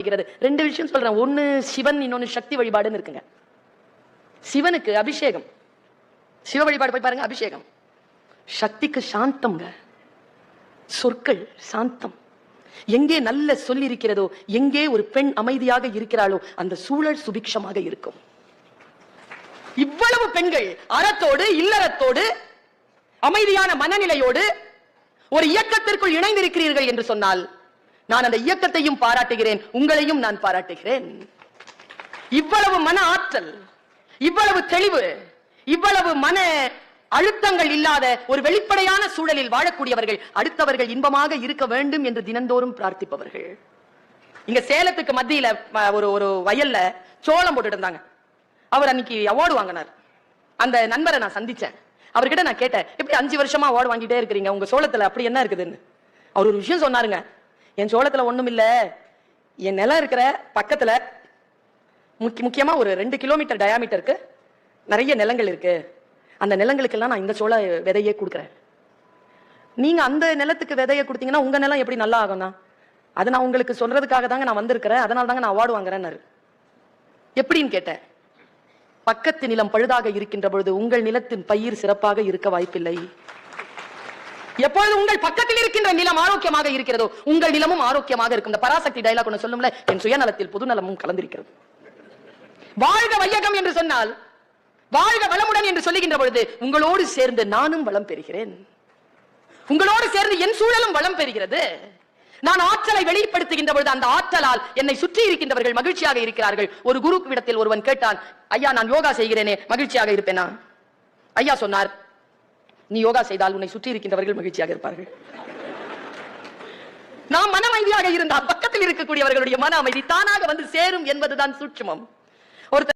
இருக்கிறது ரெண்டு விஷயம் சொல்றேன். ஒன்னு சிவன் இன்னொன்னு சக்தி வழிபாடுன்னு இருக்குங்க. சிவனுக்கு அபிஷேகம். சிவ வழிபாடு போய் பாருங்க அபிஷேகம். சக்திக்கு சாந்தம்ங்க. சொற்கள் சாந்தம். எங்கே நல்ல சொல்லி இருக்கிறதோ எங்கே ஒரு பெண் அமைதியாக இருக்கிறாளோ அந்த சூழல் சுபிக்ஷமாக இருக்கும். இவ்வளவு பெண்கள் அறத்தோடு இல்லறத்தோடு அமைதியான மனநிலையோடு ஒரு இயக்கத்திற்குள் இணைந்திருக்கிறீர்கள் என்று சொன்னால் நான் அந்த இயக்கத்தையும் பாராட்டுகிறேன் உங்களையும் நான் பாராட்டுகிறேன். இவ்வளவு மன ஆற்றல் இவ்வளவு தெளிவு இவ்வளவு மன அழுத்தங்கள் இல்லாத ஒரு வெளிப்படையான சூழலில் வாழக்கூடியவர்கள் அடுத்தவர்கள் இன்பமாக இருக்க வேண்டும் என்று தினந்தோறும் பிரார்த்திப்பவர்கள். இங்க சேலத்துக்கு மத்தியில ஒரு ஒரு வயல்ல சோளம் போட்டுட்டு இருந்தாங்க. அவர் அன்னைக்கு அவார்டு வாங்கினார். அந்த நண்பரை நான் சந்திச்சேன். அவர்கிட்ட நான் கேட்டேன் எப்படி அஞ்சு வருஷமா அவார்டு வாங்கிட்டே இருக்கிறீங்க? உங்க சோளத்துல அப்படி என்ன இருக்குதுன்னு? அவர் ஒரு விஷயம் சொன்னாருங்க. என் சோளத்துல ஒண்ணும் இல்ல. என் நிலம் இருக்கிற பக்கத்துல முக்கிய முக்கியமா ஒரு ரெண்டு கிலோமீட்டர் டயாமீட்டருக்கு நிறைய நிலங்கள் இருக்கு. அந்த நிலங்களுக்கெல்லாம் நான் இந்த சோள விதையே கொடுக்குறேன். நீங்க அந்த நிலத்துக்கு விதையை கொடுத்தீங்கன்னா உங்க நிலம் எப்படி நல்லா ஆகும்னா அது நான் உங்களுக்கு சொல்றதுக்காக தாங்க நான் வந்திருக்கிறேன். அதனால தாங்க நான் அவார்டு வாங்குறேன்னாரு. எப்படின்னு கேட்டேன். பக்கத்து நிலம் பழுதாக இருக்கின்ற பொழுது உங்கள் நிலத்தின் பயிர் சிறப்பாக இருக்க வாய்ப்பில்லை. எப்பொழுது உங்கள் பக்கத்தில் இருக்கின்ற நிலம் ஆரோக்கியமாக இருக்கிறதோ உங்கள் நிலமும் ஆரோக்கியமாக இருக்கும். இந்த பராசக்தி டைலாக் ஒன்று சொல்லும்ல என் சுயநலத்தில் பொதுநலமும் கலந்திருக்கிறது. வாழ்க வையகம் என்று சொன்னால் வாழ்க வளமுடன் என்று சொல்லுகின்ற பொழுது உங்களோடு சேர்ந்து நானும் வளம் பெறுகிறேன். உங்களோடு சேர்ந்து என் சூழலும் வளம் பெறுகிறது. நான் ஆற்றலை வெளிப்படுத்துகின்ற பொழுது அந்த ஆற்றலால் என்னை சுற்றி இருக்கின்றவர்கள் மகிழ்ச்சியாக இருக்கிறார்கள். ஒரு குரு இடத்தில் ஒருவன் கேட்டான் ஐயா நான் யோகா செய்கிறேனே மகிழ்ச்சியாக இருப்பேனா? ஐயா சொன்னார் நீ யோகா செய்தால் உன்னை சுற்றி இருக்கின்றவர்கள் மகிழ்ச்சியாக இருப்பார்கள். நாம் மன அமைதியாக இருந்தால் பக்கத்தில் இருக்கக்கூடியவர்களுடைய மன அமைதி தானாக வந்து சேரும் என்பதுதான் சூட்சுமம். ஒருத்தர்